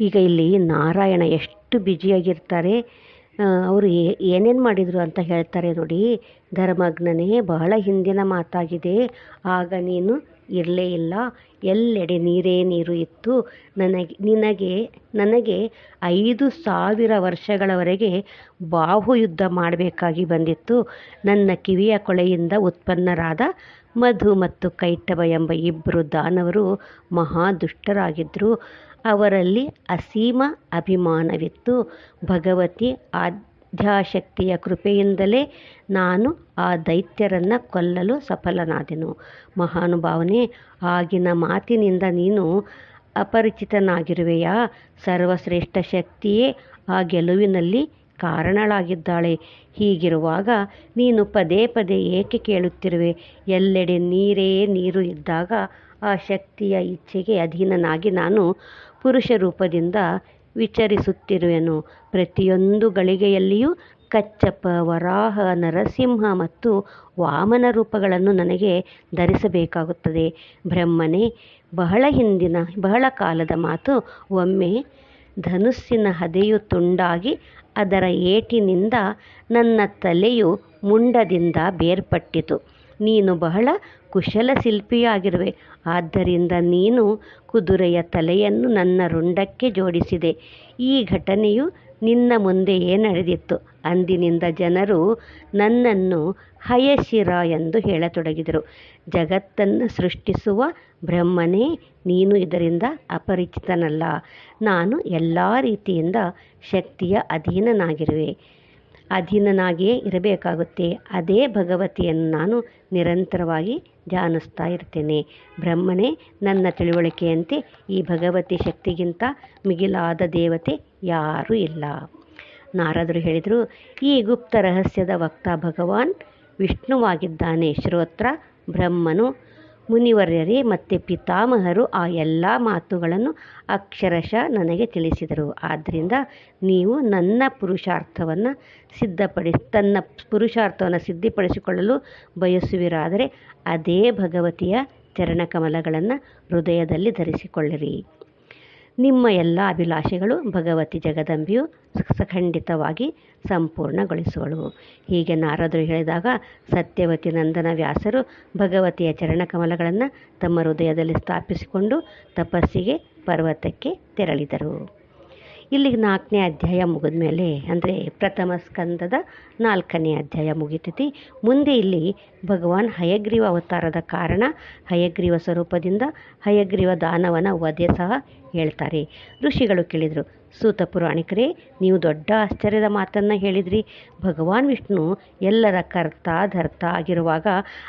ಈಗ ಇಲ್ಲಿ ನಾರಾಯಣ ಎಷ್ಟು ಬ್ಯುಸಿಯಾಗಿರ್ತಾರೆ ಅವರು ಏನೇನು ಮಾಡಿದರು ಅಂತ ಹೇಳ್ತಾರೆ ನೋಡಿ. ಧರ್ಮಜ್ಞನೇ ಬಹಳ ಹಿಂದಿನ ಮಾತಾಗಿದೆ. ಆಗ ನೀನು ಇರಲೇ ಇಲ್ಲ. ಎಲ್ಲೆಡೆ ನೀರೇ ನೀರು ಇತ್ತು. ನನಗೆ, ನಿನಗೆ, ನನಗೆ ಐದು ಸಾವಿರ ವರ್ಷಗಳವರೆಗೆ ಬಾಹುಯುದ್ಧ ಮಾಡಬೇಕಾಗಿ ಬಂದಿತ್ತು. ನನ್ನ ಕಿವಿಯ ಕೊಳೆಯಿಂದ ಉತ್ಪನ್ನರಾದ ಮಧು ಮತ್ತು ಕೈಟಭ ಎಂಬ ಇಬ್ಬರು ದಾನವರು ಮಹಾ ದುಷ್ಟರಾಗಿದ್ದರು ಅವರಲ್ಲಿ ಅಸೀಮ ಅಭಿಮಾನವಿತ್ತು. ಭಗವತಿ ಆದ್ಯಾಶಕ್ತಿಯ ಕೃಪೆಯಿಂದಲೇ ನಾನು ಆ ದೈತ್ಯರನ್ನು ಕೊಲ್ಲಲು ಸಫಲನಾದೆನು. ಮಹಾನುಭಾವನೆ, ಆಗಿನ ಮಾತಿನಿಂದ ನೀನು ಅಪರಿಚಿತನಾಗಿರುವೆಯಾ? ಸರ್ವಶ್ರೇಷ್ಠ ಶಕ್ತಿಯೇ ಆ ಗೆಲುವಿನಲ್ಲಿ ಕಾರಣಳಾಗಿದ್ದಾಳೆ. ಹೀಗಿರುವಾಗ ನೀನು ಪದೇ ಪದೇ ಏಕೆ ಕೇಳುತ್ತಿರುವೆ? ಎಲ್ಲೆಡೆ ನೀರೇ ನೀರು ಇದ್ದಾಗ ಆ ಶಕ್ತಿಯ ಇಚ್ಛೆಗೆ ಅಧೀನನಾಗಿ ನಾನು ಪುರುಷ ರೂಪದಿಂದ ವಿಚರಿಸುತ್ತಿರುವೆನು. ಪ್ರತಿಯೊಂದು ಗಳಿಗೆಯಲ್ಲಿಯೂ ಕಚ್ಚಪ್ಪ ವರಾಹ, ನರಸಿಂಹ ಮತ್ತು ವಾಮನ ರೂಪಗಳನ್ನು ನನಗೆ ಧರಿಸಬೇಕಾಗುತ್ತದೆ. ಬ್ರಹ್ಮನೇ, ಬಹಳ ಹಿಂದಿನ, ಬಹಳ ಕಾಲದ ಮಾತು. ಒಮ್ಮೆ ಧನುಸ್ಸಿನ ಹದೆಯು ತುಂಡಾಗಿ ಅದರ ಏಟಿನಿಂದ ನನ್ನ ತಲೆಯು ಮುಂಡದಿಂದ ಬೇರ್ಪಟ್ಟಿತು. ನೀನು ಬಹಳ ಕುಶಲ ಶಿಲ್ಪಿಯಾಗಿರುವೆ. ಆದ್ದರಿಂದ ನೀನು ಕುದುರೆಯ ತಲೆಯನ್ನು ನನ್ನ ರುಂಡಕ್ಕೆ ಜೋಡಿಸಿದೆ. ಈ ಘಟನೆಯು ನಿನ್ನ ಮುಂದೆಯೇ ನಡೆದಿತ್ತು. ಅಂದಿನಿಂದ ಜನರು ನನ್ನನ್ನು ಹಯಶಿರ ಎಂದು ಹೇಳತೊಡಗಿದರು. ಜಗತ್ತನ್ನು ಸೃಷ್ಟಿಸುವ ಬ್ರಹ್ಮನೇ ನೀನು ಇದರಿಂದ ಅಪರಿಚಿತನಲ್ಲ. ನಾನು ಎಲ್ಲ ರೀತಿಯಿಂದ ಶಕ್ತಿಯ ಅಧೀನನಾಗಿರುವೆ. ಅಧೀನನಾಗಿಯೇ ಇರಬೇಕಾಗುತ್ತೆ. ಅದೇ ಭಗವತಿಯನ್ನು ನಾನು ನಿರಂತರವಾಗಿ ಧ್ಯಾನಿಸ್ತಾ ಇರ್ತೇನೆ. ಬ್ರಹ್ಮನೇ ನನ್ನ ತಿಳುವಳಿಕೆಯಂತೆ ಈ ಭಗವತಿ ಶಕ್ತಿಗಿಂತ ಮಿಗಿಲಾದ ದೇವತೆ ಯಾರೂ ಇಲ್ಲ. ನಾರದರು ಹೇಳಿದರು, ಈ ಗುಪ್ತ ರಹಸ್ಯದ ವಕ್ತ ಭಗವಾನ್ ವಿಷ್ಣುವಾಗಿದ್ದಾನೆ. ಶ್ರೋತ್ರ ಬ್ರಹ್ಮನು ಮುನಿವರ್ಯರೇ ಮತ್ತು ಪಿತಾಮಹರು ಆ ಎಲ್ಲ ಮಾತುಗಳನ್ನು ಅಕ್ಷರಶಃ ನನಗೆ ತಿಳಿಸಿದರು. ಆದ್ದರಿಂದ ನೀವು ನನ್ನ ಪುರುಷಾರ್ಥವನ್ನು ಸಿದ್ಧಪಡಿ, ತನ್ನ ಪುರುಷಾರ್ಥವನ್ನು ಸಿದ್ಧಪಡಿಸಿಕೊಳ್ಳಲು ಬಯಸುವಿರಾದರೆ ಅದೇ ಭಗವತಿಯ ಚರಣಕಮಲಗಳನ್ನು ಹೃದಯದಲ್ಲಿ ಧರಿಸಿಕೊಳ್ಳಿರಿ. ನಿಮ್ಮ ಎಲ್ಲ ಅಭಿಲಾಷೆಗಳು ಭಗವತಿ ಜಗದಂಬೆಯು ಖಂಡಿತವಾಗಿ ಸಂಪೂರ್ಣಗೊಳಿಸುವಳು. ಹೀಗೆ ನಾರದರು ಹೇಳಿದಾಗ ಸತ್ಯವತಿ ನಂದನ ವ್ಯಾಸರು ಭಗವತಿಯ ಚರಣಕಮಲಗಳನ್ನು ತಮ್ಮ ಹೃದಯದಲ್ಲಿ ಸ್ಥಾಪಿಸಿಕೊಂಡು ತಪಸ್ಸಿಗೆ ಪರ್ವತಕ್ಕೆ ತೆರಳಿದರು. ಇಲ್ಲಿಗೆ ನಾಲ್ಕನೇ ಅಧ್ಯಾಯ ಮುಗಿದ ಮೇಲೆ ಅಂದರೆ ಪ್ರಥಮ ಸ್ಕಂದದ ನಾಲ್ಕನೇ ಅಧ್ಯಾಯ ಮುಗಿತೈತಿ. ಮುಂದೆ ಇಲ್ಲಿ ಭಗವಾನ್ ಹಯಗ್ರೀವ ಅವತಾರದ ಕಾರಣ, ಹಯಗ್ರೀವ ಸ್ವರೂಪದಿಂದ ಹಯಗ್ರೀವ ದಾನವನ ವಧೆ ಸಹ ಹೇಳ್ತಾರೆ. ಋಷಿಗಳು ಕೇಳಿದರು ಸೂತ ಪುರಾಣಿಕರೇ, ನೀವು ದೊಡ್ಡ ಆಶ್ಚರ್ಯದ ಮಾತನ್ನು ಹೇಳಿದ್ರಿ. ಭಗವಾನ್ ವಿಷ್ಣು ಎಲ್ಲರ ಕರ್ತ ಧರ್ತ ಆಗಿರುವಾಗ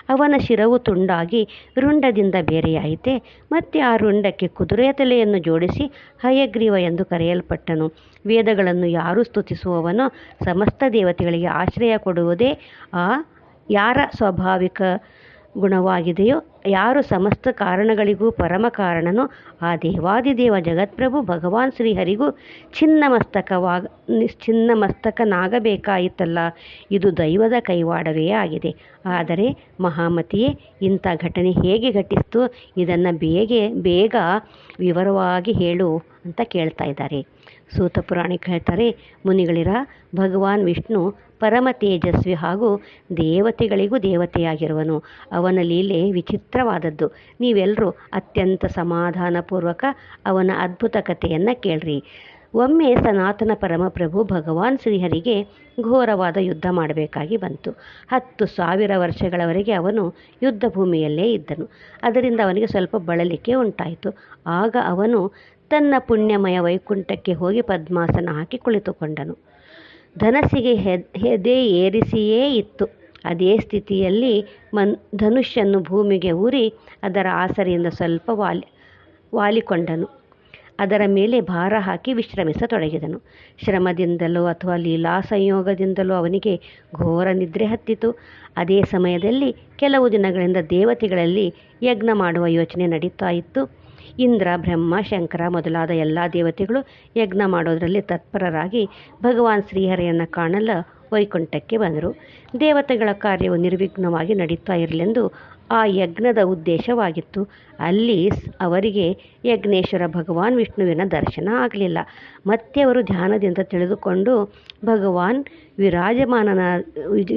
ಅವನ ಶಿರವು ತುಂಡಾಗಿ ರುಂಡದಿಂದ ಬೇರೆಯಾಯಿತೆ. ಮತ್ತೆ ಆ ರುಂಡಕ್ಕೆ ಕುದುರೆಯ ತಲೆಯನ್ನು ಜೋಡಿಸಿ ಹಯಗ್ರೀವ ಎಂದು ಕರೆಯಲ್ಪಟ್ಟನು. ವೇದಗಳನ್ನು ಯಾರು ಸ್ತುತಿಸುವವನು ಸಮಸ್ತ ದೇವತೆಗಳಿಗೆ ಆಶ್ರಯ ಕೊಡುವುದೇ ಆ ಯಾರ ಸ್ವಾಭಾವಿಕ ಗುಣವಾಗಿದೆಯೋ, ಯಾರು ಸಮಸ್ತ ಕಾರಣಗಳಿಗೂ ಪರಮ ಕಾರಣನೋ, ಆ ದೇವಾದಿದೇವ ಜಗತ್ಪ್ರಭು ಭಗವಾನ್ ಶ್ರೀಹರಿಗೂ ಚಿನ್ನಮಸ್ತಕವಾಗ ಚಿನ್ನಮಸ್ತಕನಾಗಬೇಕಾಯಿತಲ್ಲ ಇದು ದೈವದ ಕೈವಾಡವೇ ಆಗಿದೆ. ಆದರೆ ಮಹಾಮತಿಯೇ, ಇಂಥ ಘಟನೆ ಹೇಗೆ ಘಟಿಸ್ತು? ಇದನ್ನು ಬೇಗ ಬೇಗ ವಿವರವಾಗಿ ಹೇಳು ಅಂತ ಕೇಳ್ತಾ ಇದ್ದಾರೆ. ಸೂತ ಪುರಾಣಿಕ ಹೇಳ್ತಾರೆ ಮುನಿಗಳಿರ ಭಗವಾನ್ ವಿಷ್ಣು ಪರಮ ತೇಜಸ್ವಿ ಹಾಗೂ ದೇವತೆಗಳಿಗೂ ದೇವತೆಯಾಗಿರುವನು. ಅವನ ಲೀಲೆ ವಿಚಿತ್ರವಾದದ್ದು. ನೀವೆಲ್ಲರೂ ಅತ್ಯಂತ ಸಮಾಧಾನಪೂರ್ವಕ ಅವನ ಅದ್ಭುತ ಕಥೆಯನ್ನು ಕೇಳ್ರಿ. ಒಮ್ಮೆ ಸನಾತನ ಪರಮಪ್ರಭು ಭಗವಾನ್ ಶ್ರೀಹರಿಗೆ ಘೋರವಾದ ಯುದ್ಧ ಮಾಡಬೇಕಾಗಿ ಬಂತು. ಹತ್ತು ಸಾವಿರ ವರ್ಷಗಳವರೆಗೆ ಅವನು ಯುದ್ಧ ಭೂಮಿಯಲ್ಲೇ ಇದ್ದನು. ಅದರಿಂದ ಅವನಿಗೆ ಸ್ವಲ್ಪ ಬಳಲಿಕೆ ಉಂಟಾಯಿತು. ಆಗ ಅವನು ತನ್ನ ಪುಣ್ಯಮಯ ವೈಕುಂಠಕ್ಕೆ ಹೋಗಿ ಪದ್ಮಾಸನ ಹಾಕಿ ಕುಳಿತುಕೊಂಡನು. ಧನಸ್ಸಿಗೆ ಹೆದೆ ಏರಿಸಿಯೇ ಇತ್ತು. ಅದೇ ಸ್ಥಿತಿಯಲ್ಲಿ ಮನ್ ಧನುಷ್ಯನ್ನು ಭೂಮಿಗೆ ಊರಿ ಅದರ ಆಸರೆಯಿಂದ ಸ್ವಲ್ಪ ವಾಲಿ, ವಾಲಿಕೊಂಡನು. ಅದರ ಮೇಲೆ ಭಾರ ಹಾಕಿ ವಿಶ್ರಮಿಸತೊಡಗಿದನು. ಶ್ರಮದಿಂದಲೋ ಅಥವಾ ಲೀಲಾ ಸಂಯೋಗದಿಂದಲೋ ಅವನಿಗೆ ಘೋರ ನಿದ್ರೆ ಹತ್ತಿತು. ಅದೇ ಸಮಯದಲ್ಲಿ ಕೆಲವು ದಿನಗಳಿಂದ ದೇವತೆಗಳಲ್ಲಿ ಯಜ್ಞ ಮಾಡುವ ಯೋಚನೆ ನಡೀತಾ ಇತ್ತು. ಇಂದ್ರ, ಬ್ರಹ್ಮ, ಶಂಕರ ಮೊದಲಾದ ಎಲ್ಲ ದೇವತೆಗಳು ಯಜ್ಞ ಮಾಡೋದರಲ್ಲಿ ತತ್ಪರರಾಗಿ ಭಗವಾನ್ ಶ್ರೀಹರಿಯನ್ನು ಕಾಣಲು ವೈಕುಂಠಕ್ಕೆ ಬಂದರು. ದೇವತೆಗಳ ಕಾರ್ಯವು ನಿರ್ವಿಘ್ನವಾಗಿ ನಡೀತಾ ಇರಲೆಂದು ಆ ಯಜ್ಞದ ಉದ್ದೇಶವಾಗಿತ್ತು. ಅಲ್ಲಿ ಅವರಿಗೆ ಯಜ್ಞೇಶ್ವರ ಭಗವಾನ್ ವಿಷ್ಣುವಿನ ದರ್ಶನ ಆಗಲಿಲ್ಲ. ಮತ್ತೆ ಅವರು ಧ್ಯಾನದಿಂದ ತಿಳಿದುಕೊಂಡು ಭಗವಾನ್ ವಿರಾಜಮಾನನ,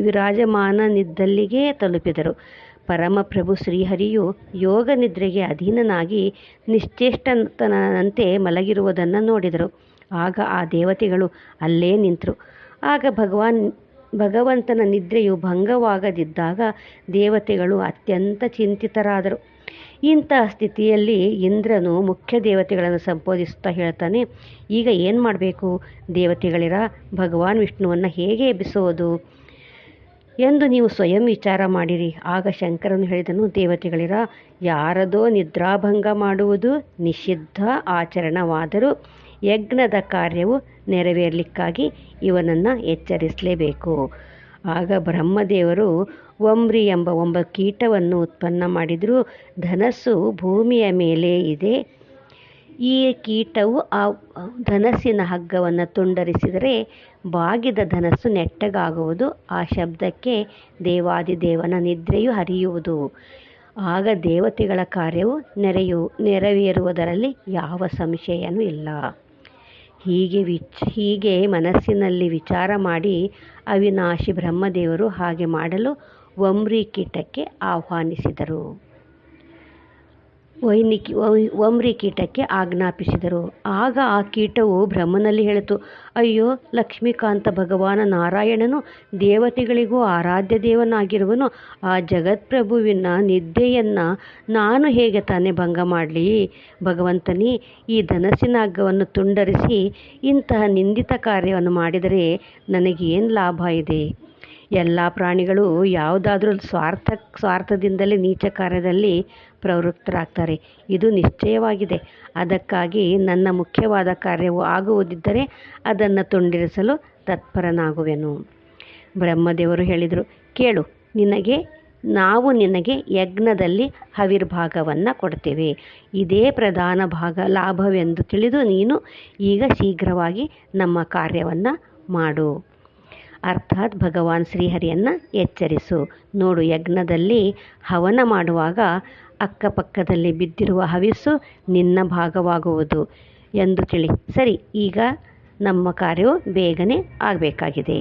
ವಿರಾಜಮಾನನಿದ್ದಲ್ಲಿಗೆ ತಲುಪಿದರು. ಪರಮಪ್ರಭು ಶ್ರೀಹರಿಯು ಯೋಗ ನಿದ್ರೆಗೆ ಅಧೀನನಾಗಿ ನಿಶ್ಚೇಷ್ಟನಂತೆ ಮಲಗಿರುವುದನ್ನು ನೋಡಿದರು. ಆಗ ಆ ದೇವತೆಗಳು ಅಲ್ಲೇ ನಿಂತರು. ಆಗ ಭಗವಾನ್, ಭಗವಂತನ ನಿದ್ರೆಯು ಭಂಗವಾಗದಿದ್ದಾಗ ದೇವತೆಗಳು ಅತ್ಯಂತ ಚಿಂತಿತರಾದರು. ಇಂಥ ಸ್ಥಿತಿಯಲ್ಲಿ ಇಂದ್ರನು ಮುಖ್ಯ ದೇವತೆಗಳನ್ನು ಸಂಬೋಧಿಸುತ್ತಾ ಹೇಳ್ತಾನೆ, ಈಗ ಏನು ಮಾಡಬೇಕು ದೇವತೆಗಳಿರ? ಭಗವಾನ್ ವಿಷ್ಣುವನ್ನು ಹೇಗೆ ಎಬ್ಬಿಸೋದು ಎಂದು ನೀವು ಸ್ವಯಂ ವಿಚಾರ ಮಾಡಿರಿ. ಆಗ ಶಂಕರನು ಹೇಳಿದನು, ದೇವತೆಗಳಿರ, ಯಾರದೋ ನಿದ್ರಾಭಂಗ ಮಾಡುವುದು ನಿಷಿದ್ಧ ಆಚರಣವಾದರೂ ಯಜ್ಞದ ಕಾರ್ಯವು ನೆರವೇರಲಿಕ್ಕಾಗಿ ಇವನನ್ನು ಎಚ್ಚರಿಸಲೇಬೇಕು. ಆಗ ಬ್ರಹ್ಮದೇವರು ಒಮ್ರಿ ಎಂಬ ಒಂಬ ಕೀಟವನ್ನು ಉತ್ಪನ್ನ ಮಾಡಿದರು ಧನಸ್ಸು ಭೂಮಿಯ ಮೇಲೆ ಇದೆ. ಈ ಕೀಟವು ಆ ಧನಸ್ಸಿನ ಹಗ್ಗವನ್ನು ತುಂಡರಿಸಿದರೆ ಬಾಗಿದ ಧನಸ್ಸು ನೆಟ್ಟಗಾಗುವುದು. ಆ ಶಬ್ದಕ್ಕೆ ದೇವಾದಿದೇವನ ನಿದ್ರೆಯು ಹರಿಯುವುದು. ಆಗ ದೇವತೆಗಳ ಕಾರ್ಯವು ನೆರೆಯು, ನೆರವೇರುವುದರಲ್ಲಿ ಯಾವ ಸಂಶಯನೂ ಇಲ್ಲ. ಹೀಗೆ ವಿಚ್, ಹೀಗೆ ಮನಸ್ಸಿನಲ್ಲಿ ವಿಚಾರ ಮಾಡಿ ಅವಿನಾಶಿ ಬ್ರಹ್ಮದೇವರು ಹಾಗೆ ಮಾಡಲು ವಂಬ್ರಿ ಕೀಟಕ್ಕೆ ಆಹ್ವಾನಿಸಿದರು. ವೈನಿಕಿ ವಮ್ರಿ ಕೀಟಕ್ಕೆ ಆಜ್ಞಾಪಿಸಿದರು. ಆಗ ಆ ಕೀಟವು ಬ್ರಹ್ಮನಲ್ಲಿ ಹೇಳಿತು, ಅಯ್ಯೋ, ಲಕ್ಷ್ಮೀಕಾಂತ ಭಗವಾನ ನಾರಾಯಣನು ದೇವತೆಗಳಿಗೂ ಆರಾಧ್ಯ ದೇವನಾಗಿರುವನು. ಆ ಜಗತ್ಪ್ರಭುವಿನ ನಿದ್ದೆಯನ್ನು ನಾನು ಹೇಗೆ ತಾನೇ ಭಂಗ ಮಾಡಲಿ? ಭಗವಂತನೇ, ಈ ಧನಸ್ಸಿನ ಹಗ್ಗವನ್ನು ತುಂಡರಿಸಿ ಇಂತಹ ನಿಂದಿತ ಕಾರ್ಯವನ್ನು ಮಾಡಿದರೆ ನನಗೇನು ಲಾಭ ಇದೆ? ಎಲ್ಲ ಪ್ರಾಣಿಗಳು ಯಾವುದಾದ್ರೂ ಸ್ವಾರ್ಥ ಸ್ವಾರ್ಥದಿಂದಲೇ ನೀಚ ಕಾರ್ಯದಲ್ಲಿ ಪ್ರವೃತ್ತರಾಗ್ತಾರೆ. ಇದು ನಿಶ್ಚಯವಾಗಿದೆ. ಅದಕ್ಕಾಗಿ ನನ್ನ ಮುಖ್ಯವಾದ ಕಾರ್ಯವು ಆಗುವುದಿದ್ದರೆ ಅದನ್ನು ತುಂಡಿರಿಸಲು ತತ್ಪರನಾಗುವೆನು. ಬ್ರಹ್ಮದೇವರು ಹೇಳಿದರು, ಕೇಳು, ನಿನಗೆ, ನಾವು ನಿನಗೆ ಯಜ್ಞದಲ್ಲಿ ಹವಿರ್ಭಾಗವನ್ನು ಕೊಡ್ತೇವೆ. ಇದೇ ಪ್ರಧಾನ ಭಾಗ ಲಾಭವೆಂದು ತಿಳಿದು ನೀನು ಈಗ ಶೀಘ್ರವಾಗಿ ನಮ್ಮ ಕಾರ್ಯವನ್ನು ಮಾಡು. ಅರ್ಥಾತ್ ಭಗವಾನ್ ಶ್ರೀಹರಿಯನ್ನು ಎಚ್ಚರಿಸು. ನೋಡು, ಯಜ್ಞದಲ್ಲಿ ಹವನ ಮಾಡುವಾಗ ಅಕ್ಕಪಕ್ಕದಲ್ಲಿ ಬಿದ್ದಿರುವ ಹವಿಸ್ಸು ನಿನ್ನ ಭಾಗವಾಗುವುದು ಎಂದು ತಿಳಿ. ಸರಿ, ಈಗ ನಮ್ಮ ಕಾರ್ಯವು ಬೇಗನೆ ಆಗಬೇಕಾಗಿದೆ.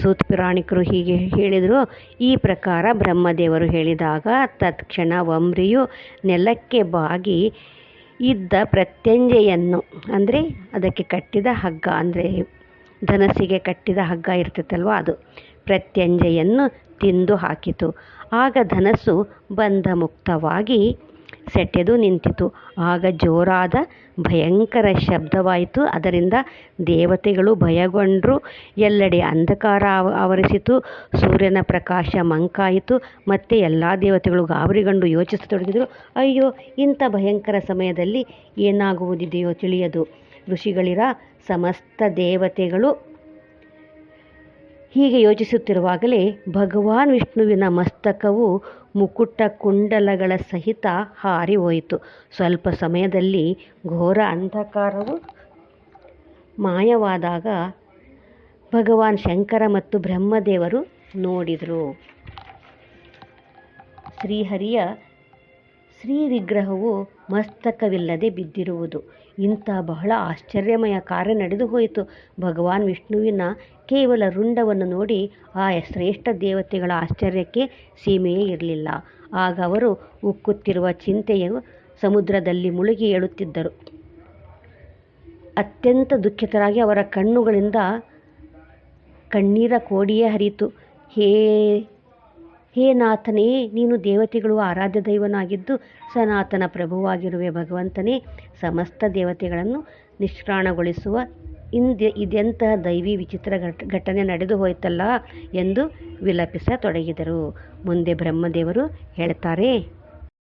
ಸೂತ್ ಪುರಾಣಿಕರು ಹೀಗೆ ಹೇಳಿದರು. ಈ ಪ್ರಕಾರ ಬ್ರಹ್ಮದೇವರು ಹೇಳಿದಾಗ ತತ್ಕ್ಷಣ ವಂಬ್ರಿಯು ನೆಲಕ್ಕೆ ಬಾಗಿ ಇದ್ದ ಪ್ರತ್ಯಂಜೆಯನ್ನು, ಅಂದರೆ ಅದಕ್ಕೆ ಕಟ್ಟಿದ ಹಗ್ಗ, ಅಂದರೆ ಧನಸ್ಸಿಗೆ ಕಟ್ಟಿದ ಹಗ್ಗ ಇರ್ತಿತ್ತಲ್ವ ಅದು. ಪ್ರತ್ಯಂಜೆಯನ್ನು ತಿಂದು ಹಾಕಿತು. ಆಗ ಧನಸ್ಸು ಬಂಧ ಮುಕ್ತವಾಗಿ ಸೆಟೆದು ನಿಂತಿತು. ಆಗ ಜೋರಾದ ಭಯಂಕರ ಶಬ್ದವಾಯಿತು. ಅದರಿಂದ ದೇವತೆಗಳು ಭಯಗೊಂಡರು. ಎಲ್ಲೆಡೆ ಅಂಧಕಾರ ಆವರಿಸಿತು. ಸೂರ್ಯನ ಪ್ರಕಾಶ ಮಂಕಾಯಿತು. ಮತ್ತು ಎಲ್ಲ ದೇವತೆಗಳು ಗಾಬರಿಗೊಂಡು ಯೋಚಿಸತೊಡಗಿದರು. ಅಯ್ಯೋ, ಇಂಥ ಭಯಂಕರ ಸಮಯದಲ್ಲಿ ಏನಾಗುವುದಿದೆಯೋ ತಿಳಿಯದು. ಋಷಿಗಳಿರ ಸಮಸ್ತ ದೇವತೆಗಳು. ಹೀಗೆ ಯೋಚಿಸುತ್ತಿರುವಾಗಲೇ ಭಗವಾನ್ ವಿಷ್ಣುವಿನ ಮಸ್ತಕವು ಮುಕುಟ ಕುಂಡಲಗಳ ಸಹಿತ ಹಾರಿ ಹೋಯಿತು. ಸ್ವಲ್ಪ ಸಮಯದಲ್ಲಿ ಘೋರ ಅಂಧಕಾರವು ಮಾಯವಾದಾಗ ಭಗವಾನ್ ಶಂಕರ ಮತ್ತು ಬ್ರಹ್ಮದೇವರು ನೋಡಿದರು. ಶ್ರೀಹರಿಯ ಶ್ರೀ ವಿಗ್ರಹವು ಮಸ್ತಕವಿಲ್ಲದೆ ಬಿದ್ದಿರುವುದು. ಇಂಥ ಬಹಳ ಆಶ್ಚರ್ಯಮಯ ಕಾರ್ಯ ನಡೆದು ಹೋಯಿತು. ಭಗವಾನ್ ವಿಷ್ಣುವಿನ ಕೇವಲ ರುಂಡವನ್ನು ನೋಡಿ ಆ ಶ್ರೇಷ್ಠ ದೇವತೆಗಳ ಆಶ್ಚರ್ಯಕ್ಕೆ ಸೀಮೆಯೇ ಇರಲಿಲ್ಲ. ಆಗ ಅವರು ಉಕ್ಕುತ್ತಿರುವ ಚಿಂತೆಯು ಸಮುದ್ರದಲ್ಲಿ ಮುಳುಗಿ ಏಳುತ್ತಿದ್ದರು. ಅತ್ಯಂತ ದುಃಖಿತರಾಗಿ ಅವರ ಕಣ್ಣುಗಳಿಂದ ಕಣ್ಣೀರ ಕೋಡಿಯೇ ಹರಿಯಿತು. ಹೇ ಹೇ ನಾಥನೇ, ನೀನು ದೇವತೆಗಳು ಆರಾಧ್ಯ ದೈವನಾಗಿದ್ದು ಸನಾತನ ಪ್ರಭುವಾಗಿರುವೆ ಭಗವಂತನೇ. ಸಮಸ್ತ ದೇವತೆಗಳನ್ನು ನಿಷ್ಕ್ರಾಣಗೊಳಿಸುವ ಇಂದೆ ಇದೆಂತಹ ದೈವಿ ವಿಚಿತ್ರ ಘಟ ಘಟನೆ ನಡೆದು ಹೋಯ್ತಲ್ಲ ಎಂದು ವಿಲಪಿಸತೊಡಗಿದರು. ಮುಂದೆ ಬ್ರಹ್ಮದೇವರು ಹೇಳ್ತಾರೆ